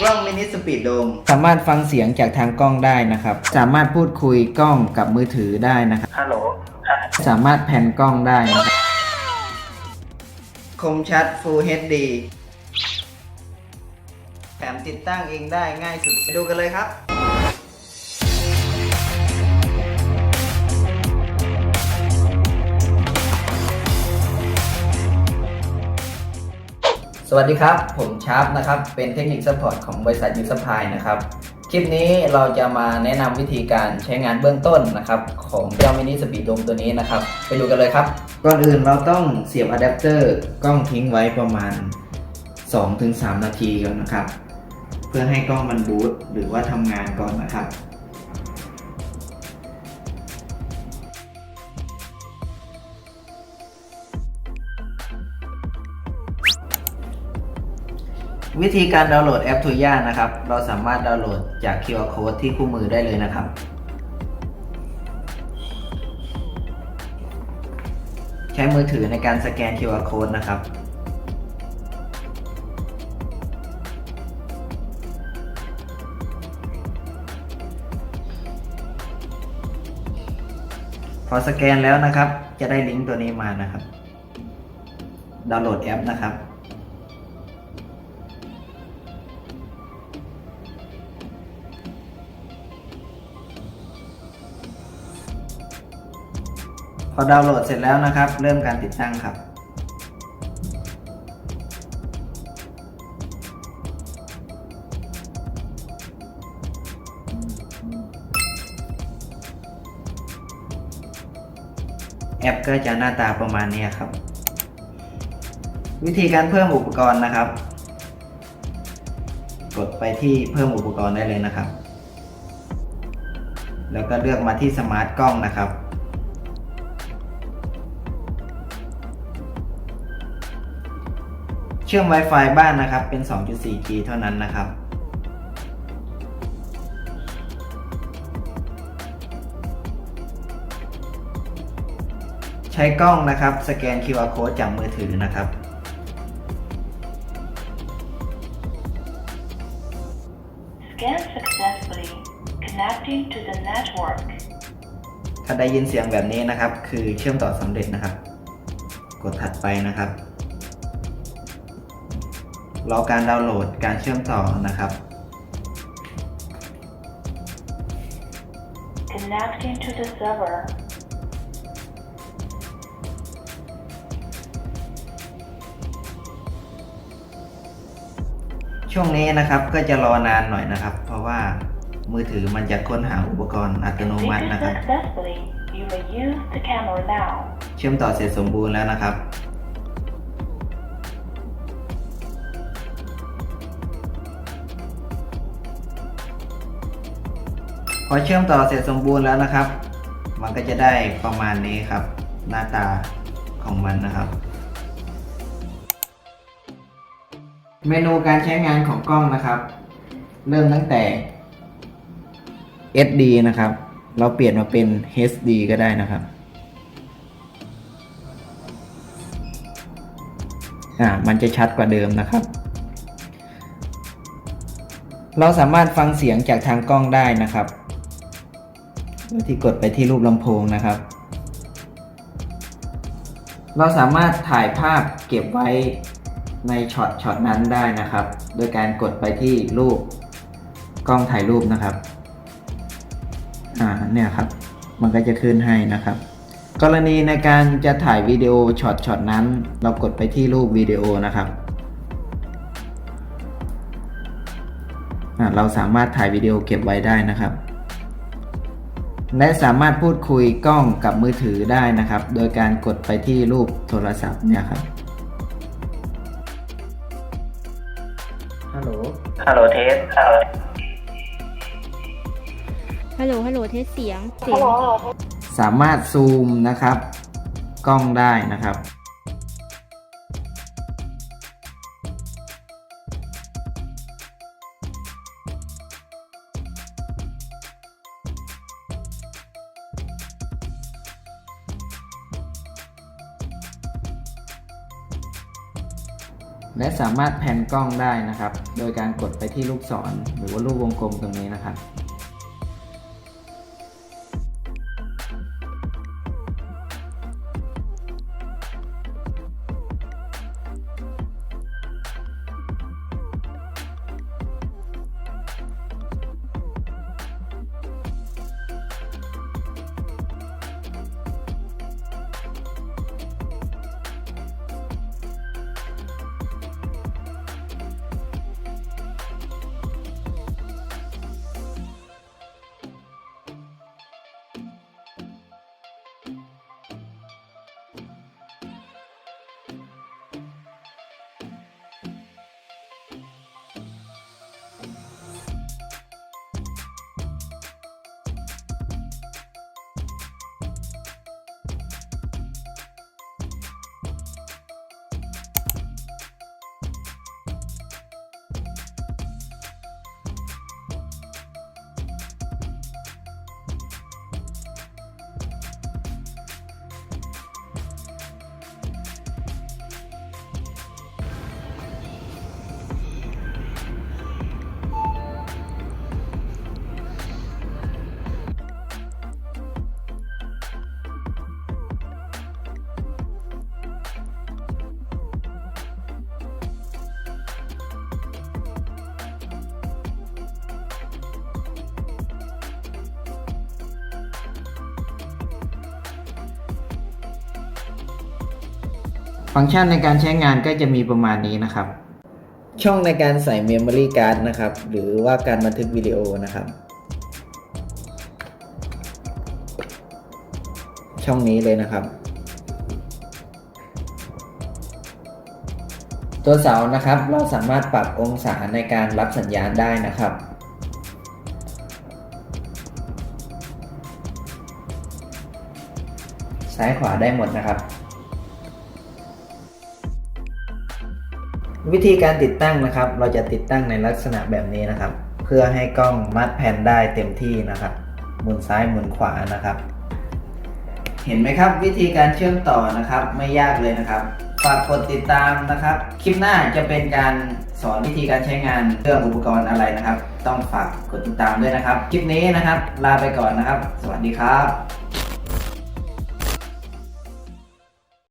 กล้องมินิสปีดโดมสามารถฟังเสียงจากทางกล้องได้นะครับ สามารถพูดคุยกล้องกับมือถือได้นะครับ ฮัลโหลสามารถแผ่นกล้องได้นะครับ คมชัด Full HD แถมติดตั้งเองได้ง่ายสุดไปดูกันเลยครับ สวัสดีครับ ผมชาร์ปนะครับ เป็นเทคนิคซัพพอร์ตของบริษัทยูสพายนะครับ คลิปนี้เราจะมาแนะนำวิธีการใช้งานเบื้องต้นนะครับ ของเจ้ามินิสปีดโดมตัวนี้นะครับ ไปดูกันเลยครับ ก่อนอื่นเราต้องเสียบอะแดปเตอร์กล้องทิ้งไว้ประมาณ 2-3 นาทีก่อนนะครับ เพื่อให้กล้องมันบูตหรือว่าทำงานก่อนนะครับ วิธีการดาวน์โหลดแอป t ุย่านะครับ เราสามารถดาวน์โหลดจาก QR Code ที่คู่มือได้เลยนะครับ ใช้มือถือในการสแกน QR Code นะครับ พอสแกนแล้วนะครับ จะได้ลิงก์ตัวนี้มานะครับ ดาวน์โหลดแอปนะครับ พอดาวน์โหลดเสร็จแล้วนะครับ เริ่มการติดตั้งครับ แอปก็จะหน้าตาประมาณนี้ครับ วิธีการเพิ่มอุปกรณ์นะครับ กดไปที่เพิ่มอุปกรณ์ได้เลยนะครับ แล้วก็เลือกมาที่สมาร์ทกล้องนะครับ เชื่อม Wi-Fi บ้านนะครับ เป็น 2.4G เท่านั้นนะครับ ใช้กล้องนะครับ สแกน QR code จากมือถือนะครับ Scan successfully. Connecting to the network. ถ้าได้ยินเสียงแบบนี้นะครับ คือเชื่อมต่อสำเร็จนะครับ กดถัดไปนะครับ รอการดาวน์โหลดการเชื่อมต่อนะครับ Connecting to the server. ช่วงนี้นะครับก็จะรอนานหน่อยนะครับ เพราะว่ามือถือมันจะค้นหาอุปกรณ์อัตโนมัติ Completed นะครับ successfully. You may use the camera now. เชื่อมต่อเสร็จสมบูรณ์แล้วนะครับ พอเชื่อมต่อเสร็จสมบูรณ์แล้วนะครับ มันก็จะได้ประมาณนี้ครับ หน้าตาของมันนะครับ เมนูการใช้งานของกล้องนะครับ เริ่มตั้งแต่ SD นะครับ เราเปลี่ยนมาเป็น HD ก็ได้นะครับอ่ามันจะชัดกว่าเดิมนะครับ เราสามารถฟังเสียงจากทางกล้องได้นะครับ โดยที่กดไปที่รูปลำโพงนะครับ เราสามารถถ่ายภาพเก็บไว้ในช็อตช็อตนั้นได้นะครับ โดยการกดไปที่รูปกล้องถ่ายรูปนะครับ อ่าเนี่ยครับ มันก็จะขึ้นให้นะครับ กรณีในการจะถ่ายวิดีโอช็อตช็อตนั้น เรากดไปที่รูปวิดีโอนะครับเราสามารถถ่ายวิดีโอเก็บไว้ได้นะครับ และสามารถพูดคุยกล้องกับมือถือได้นะครับ โดยการกดไปที่รูปโทรศัพท์เนี่ยครับฮัลโหลฮัลโหลเทสฮัลโหลฮัลโหลฮัลโหลเทสเสียงเสียง สามารถซูมนะครับ กล้องได้นะครับ และสามารถแผ่นกล้องได้นะครับ โดยการกดไปที่ลูกศรหรือว่าลูกวงกลมตรงนี้นะครับ ฟังก์ชันในการใช้งานก็จะมีประมาณนี้นะครับ ช่องในการใส่ Memory Card นะครับ หรือว่าการบันทึกวิดีโอนะครับ ช่องนี้เลยนะครับ ตัวเสานะครับ เราสามารถปรับองศาในการรับสัญญาณได้นะครับซ้ายขวาได้หมดนะครับ วิธีการติดตั้งนะครับ เราจะติดตั้งในลักษณะแบบนี้นะครับ เพื่อให้กล้องมัดแผ่นได้เต็มที่นะครับ หมุนซ้ายหมุนขวานะครับ เห็นไหมครับ วิธีการเชื่อมต่อนะครับ ไม่ยากเลยนะครับฝากกดติดตามนะครับ คลิปหน้าจะเป็นการสอนวิธีการใช้งานเครื่องอุปกรณ์อะไรนะครับ ต้องฝากกดติดตามด้วยนะครับ คลิปนี้นะครับ ลาไปก่อนนะครับ สวัสดีครับ